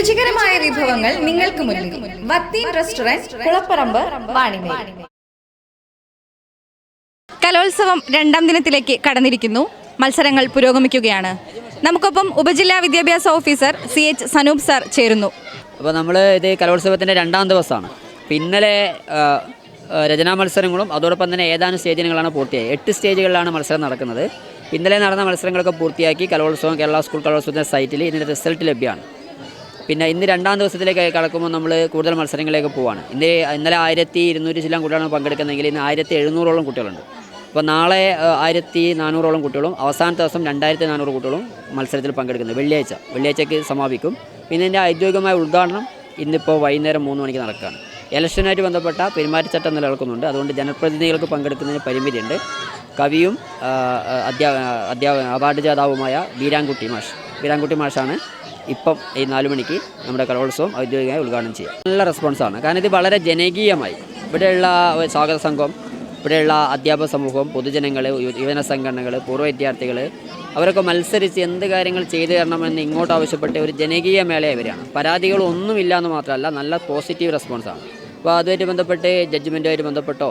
രുചികരമായ വിഭവങ്ങൾ നിങ്ങൾക്ക് മുന്നിൽ വത്തീൻ റെസ്റ്റോറന്റ് കുളപ്പറമ്പ് വാണിമേൽ. കലോത്സവം രണ്ടാം ദിനത്തിലേക്ക് കടന്നിരിക്കുന്നു. മത്സരങ്ങൾ പുരോഗമിക്കുകയാണ്. നമുക്കൊപ്പം ഉപജില്ലാ വിദ്യാഭ്യാസ officer C H Sanoop sir ചേരുന്നു. അപ്പോൾ നമ്മൾ ഇത് കലോത്സവത്തിന്റെ രണ്ടാം ദിവസമാണ്. പിന്നലെ ഇന്നലെ രചനാ മത്സരങ്ങളും അതോടൊപ്പം തന്നെ ഏതാനും സ്റ്റേജിനുകളാണ് പൂർത്തിയായി. എട്ട് സ്റ്റേജുകളിലാണ് മത്സരം നടക്കുന്നത്. ഇന്നലെ നടന്ന മത്സരങ്ങളൊക്കെ പൂർത്തിയാക്കി കലോത്സവം കേരള സ്കൂൾ കലോത്സവത്തിന്റെ സൈറ്റിൽ ഇതിന്റെ റിസൾട്ട് ലഭ്യമാണ്. പിന്നെ ഇന്ന് രണ്ടാം ദിവസത്തിലേക്ക് കടക്കുമ്പോൾ നമ്മൾ കൂടുതൽ മത്സരങ്ങളിലേക്ക് പോവാണ്. ഇന്ന് ഇന്നലെ ആയിരത്തി ഇരുന്നൂറ്റി ചില്ലം കുട്ടികളാണ് പങ്കെടുക്കുന്നതെങ്കിൽ ഇന്ന് ആയിരത്തി എഴുന്നൂറോളം കുട്ടികളുണ്ട്. അപ്പോൾ നാളെ ആയിരത്തി നാനൂറോളം കുട്ടികളും അവസാനത്തെ ദിവസം രണ്ടായിരത്തി നാനൂറ് കുട്ടികളും മത്സരത്തിൽ പങ്കെടുക്കുന്നത് വെള്ളിയാഴ്ച. വെള്ളിയാഴ്ചയ്ക്ക് സമാപിക്കും. പിന്നെ ഇതിന്റെ ഔദ്യോഗികമായ ഉദ്ഘാടനം ഇന്നിപ്പോൾ വൈകുന്നേരം മൂന്ന് മണിക്ക് നടക്കുകയാണ്. ഇലക്ഷനായിട്ട് ബന്ധപ്പെട്ട പെരുമാറ്റച്ചട്ടം നിലനിൽക്കുന്നുണ്ട്. അതുകൊണ്ട് ജനപ്രതിനിധികൾക്ക് പങ്കെടുക്കുന്നതിന് പരിമിതിയുണ്ട്. കവിയും അധ്യാ അധ്യാ അവാർഡ് ജേതാവുമായ ബീരാൻകുട്ടി മാഷ്. ബീരാൻകുട്ടി മാഷാണ് ഇപ്പം ഈ നാല് മണിക്ക് നമ്മുടെ കലോത്സവം ഔദ്യോഗികമായി ഉദ്ഘാടനം ചെയ്യാം. നല്ല റെസ്പോൺസാണ് കാരണം ഇത് വളരെ ജനകീയമായി. ഇവിടെയുള്ള സ്വാഗത സംഘം ഇവിടെയുള്ള അധ്യാപക സമൂഹം പൊതുജനങ്ങൾ യുവജന സംഘടനകൾ പൂർവ വിദ്യാർത്ഥികൾ അവരൊക്കെ മത്സരിച്ച് എന്ത് കാര്യങ്ങൾ ചെയ്തു തരണമെന്ന് ഇങ്ങോട്ട് ആവശ്യപ്പെട്ട ഒരു ജനകീയ മേളയെ വരികയാണ്. പരാതികളൊന്നുമില്ല എന്ന് മാത്രമല്ല നല്ല പോസിറ്റീവ് റെസ്പോൺസാണ് അപ്പോൾ അതുമായിട്ട് ബന്ധപ്പെട്ട് ജഡ്ജ്മെന്റുമായിട്ട് ബന്ധപ്പെട്ടോ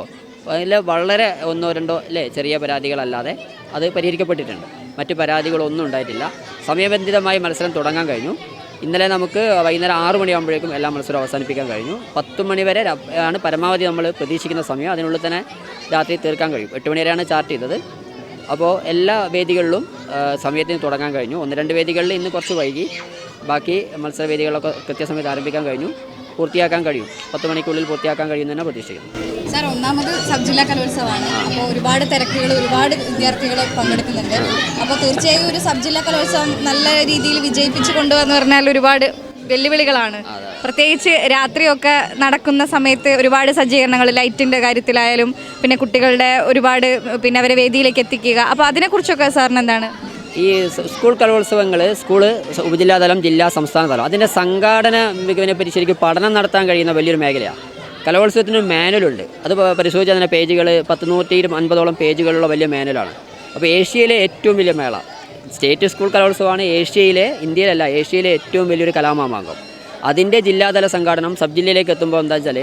അതിൽ വളരെ ഒന്നോ രണ്ടോ അല്ലേ ചെറിയ പരാതികളല്ലാതെ അത് പരിഹരിക്കപ്പെട്ടിട്ടുണ്ട്. മറ്റ് പരാതികളൊന്നും ഉണ്ടായിട്ടില്ല. സമയബന്ധിതമായി മത്സരം തുടങ്ങാൻ കഴിഞ്ഞു. ഇന്നലെ നമുക്ക് വൈകുന്നേരം ആറ് മണിയാകുമ്പോഴേക്കും എല്ലാ മത്സരവും അവസാനിപ്പിക്കാൻ കഴിഞ്ഞു. പത്ത് മണി വരെ ആണ് പരമാവധി നമ്മൾ പ്രതീക്ഷിക്കുന്ന സമയം. അതിനുള്ളിൽ തന്നെ രാത്രി തീർക്കാൻ കഴിയും. എട്ട് മണി വരെയാണ് ചാർട്ട് ചെയ്തത്. അപ്പോൾ എല്ലാ വേദികളിലും സമയത്തിന് തുടങ്ങാൻ കഴിഞ്ഞു. ഒന്ന് രണ്ട് വേദികളിൽ ഇന്ന് കുറച്ച് വൈകി. ബാക്കി മത്സര മത്സരവേദികളൊക്കെ കൃത്യസമയത്ത് ആരംഭിക്കാൻ കഴിഞ്ഞു. പൂർത്തിയാക്കാൻ കഴിയും. പത്ത് മണിക്കുള്ളിൽ പൂർത്തിയാക്കാൻ കഴിയുമെന്ന് പ്രതീക്ഷിക്കുന്നു. സാർ ഒന്നാമത് സബ് ജില്ലാ കലോത്സവമാണ്. അപ്പോൾ ഒരുപാട് തിരക്കുകൾ ഒരുപാട് വിദ്യാർത്ഥികൾ പങ്കെടുക്കുന്നുണ്ട്. അപ്പോൾ തീർച്ചയായും ഒരു സബ് ജില്ലാ കലോത്സവം നല്ല രീതിയിൽ വിജയിപ്പിച്ചു കൊണ്ടുവന്ന് പറഞ്ഞാൽ ഒരുപാട് വെല്ലുവിളികളാണ്. പ്രത്യേകിച്ച് രാത്രിയൊക്കെ നടക്കുന്ന സമയത്ത് ഒരുപാട് സജ്ജീകരണങ്ങൾ ലൈറ്റിന്റെ കാര്യത്തിലായാലും പിന്നെ കുട്ടികളുടെ ഒരുപാട് പിന്നെ അവരെ വേദിയിലേക്ക് എത്തിക്കുക. അപ്പോൾ അതിനെക്കുറിച്ചൊക്കെ സാറിന് എന്താണ്? ഈ സ്കൂൾ കലോത്സവങ്ങൾ സ്കൂൾ ഉപജില്ലാതലം ജില്ലാ സംസ്ഥാന തലം അതിന്റെ സംഘാടന മികവിനെ പറ്റി ശരിക്കും പഠനം നടത്താൻ കഴിയുന്ന വലിയൊരു മേഖലയാണ് കലോത്സവത്തിന് മാനുവലുണ്ട് അത് പരിശോധിച്ചാൽ തന്നെ പേജുകൾ പത്ത് നൂറ്റി അൻപതോളം പേജുകളുള്ള വലിയ മാനുവലാണ് അപ്പോൾ ഏഷ്യയിലെ ഏറ്റവും വലിയ മേള. സ്റ്റേറ്റ് സ്കൂൾ കലോത്സവമാണ് ഏഷ്യയിലെ ഇന്ത്യയിലല്ല ഏഷ്യയിലെ ഏറ്റവും വലിയൊരു കലാമാമാങ്കം. അതിന്റെ ജില്ലാതല സംഘാടനം സബ് ജില്ലയിലേക്ക് എത്തുമ്പോൾ എന്താ വെച്ചാൽ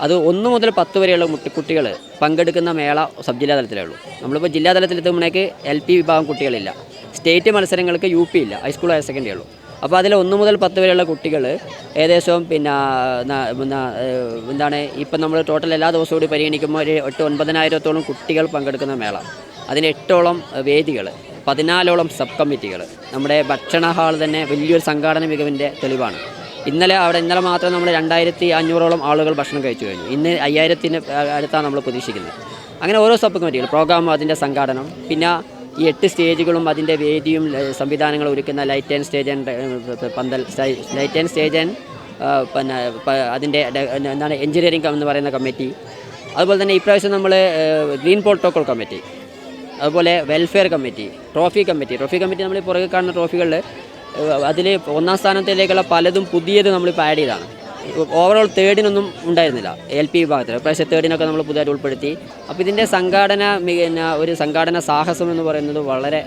അത് ഒന്ന് മുതൽ പത്ത് വരെയുള്ള കുട്ടികൾ പങ്കെടുക്കുന്ന മേള സബ് ജില്ലാതലത്തിലേ ഉള്ളൂ. നമ്മളിപ്പോൾ ജില്ലാതലത്തിലെത്തുമ്പോഴേക്ക് എൽ പി വിഭാഗം കുട്ടികളില്ല. സ്റ്റേറ്റ് മത്സരങ്ങൾക്ക് യു പി ഇല്ല ഹൈസ്കൂൾ ഹയർ സെക്കൻഡറി ഉള്ളൂ. അപ്പോൾ അതിൽ ഒന്ന് മുതൽ പത്ത് വരെയുള്ള കുട്ടികൾ ഏകദേശം പിന്നെ എന്താണ് ഇപ്പം നമ്മൾ ടോട്ടൽ എല്ലാ ദിവസവും കൂടി പരിഗണിക്കുമ്പോൾ ഒരു എട്ട് ഒൻപതിനായിരത്തോളം കുട്ടികൾ പങ്കെടുക്കുന്ന മേള. അതിന് എട്ടോളം വേദികൾ പതിനാലോളം സബ് കമ്മിറ്റികൾ. നമ്മുടെ ഭക്ഷണ ഹാൾ തന്നെ വലിയൊരു സംഘാടന മികവിന്റെ തെളിവാണ്. ഇന്നലെ അവിടെ ഇന്നലെ മാത്രം നമ്മൾ രണ്ടായിരത്തി അഞ്ഞൂറോളം ആളുകൾ ഭക്ഷണം കഴിച്ചു കഴിഞ്ഞു. ഇന്ന് അയ്യായിരത്തിന് അടുത്താണ് നമ്മൾ പ്രതീക്ഷിക്കുന്നത്. അങ്ങനെ ഓരോ സബ് കമ്മിറ്റികൾ പ്രോഗ്രാം അതിന്റെ സംഘാടനം പിന്നെ ഈ എട്ട് സ്റ്റേജുകളും അതിന്റെ വേദിയും സംവിധാനങ്ങളും ഒരുക്കുന്ന light and stage and pandal light and stage and പിന്നെ അതിന്റെ എന്താണ് എഞ്ചിനീയറിംഗ് എന്ന് പറയുന്ന കമ്മിറ്റി. അതുപോലെ തന്നെ ഇപ്രാവശ്യം നമ്മൾ ഗ്രീൻ പ്രോട്ടോക്കോൾ കമ്മിറ്റി. അതുപോലെ welfare committee trophy committee. Trophy committee നമ്മൾ പുറകെ കാണുന്ന ട്രോഫികളിൽ അതിൽ ഒന്നാം സ്ഥാനത്തിലേക്കുള്ള പലതും പുതിയത് നമ്മളിപ്പോൾ ആഡ് ചെയ്താണ് ഓവറോൾ തേർഡിനൊന്നും ഉണ്ടായിരുന്നില്ല. എൽ പി വിഭാഗത്തിൽ. പ്രാവശ്യം തേർഡിനൊക്കെ നമ്മൾ പുതിയതായിട്ട് ഉൾപ്പെടുത്തി. അപ്പോൾ ഇതിന്റെ സംഘാടന പിന്നെ ഒരു സംഘാടന സാഹസം എന്ന് പറയുന്നത് വളരെ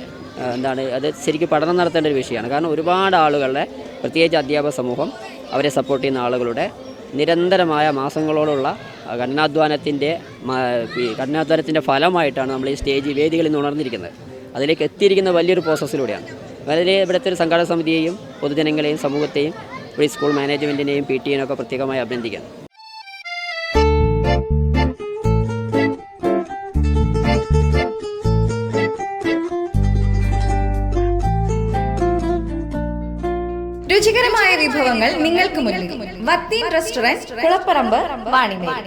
എന്താണ് അത് ശരിക്കും പഠനം നടത്തേണ്ട ഒരു വിഷയമാണ്. കാരണം ഒരുപാട് ആളുകളുടെ പ്രത്യേകിച്ച് അധ്യാപക സമൂഹം അവരെ സപ്പോർട്ട് ചെയ്യുന്ന ആളുകളുടെ നിരന്തരമായ മാസങ്ങളോടുള്ള കഠിനാധ്വാനത്തിന്റെ കഠിനാധ്വാനത്തിന്റെ ഫലമായിട്ടാണ് നമ്മൾ ഈ സ്റ്റേജ് വേദികളിൽ നിന്ന് ഉണർന്നിരിക്കുന്നത്. അതിലേക്ക് എത്തിയിരിക്കുന്ന വലിയൊരു പ്രോസസ്സിലൂടെയാണ് വളരെ ഇവിടുത്തെ ഒരു സംഘാടക സമിതിയെയും പൊതുജനങ്ങളെയും സമൂഹത്തെയും ഇവിടെ സ്കൂൾ മാനേജ്മെന്റിനെയും പി ടിയെയും ഒക്കെ പ്രത്യേകമായി അഭിനന്ദിക്കുന്നു. രുചികരമായ വിഭവങ്ങൾ നിങ്ങൾക്ക് മുന്നിൽ. വത്തീൻ റെസ്റ്റോറന്റ് കുളപ്പറമ്പ് വാണിമേൽ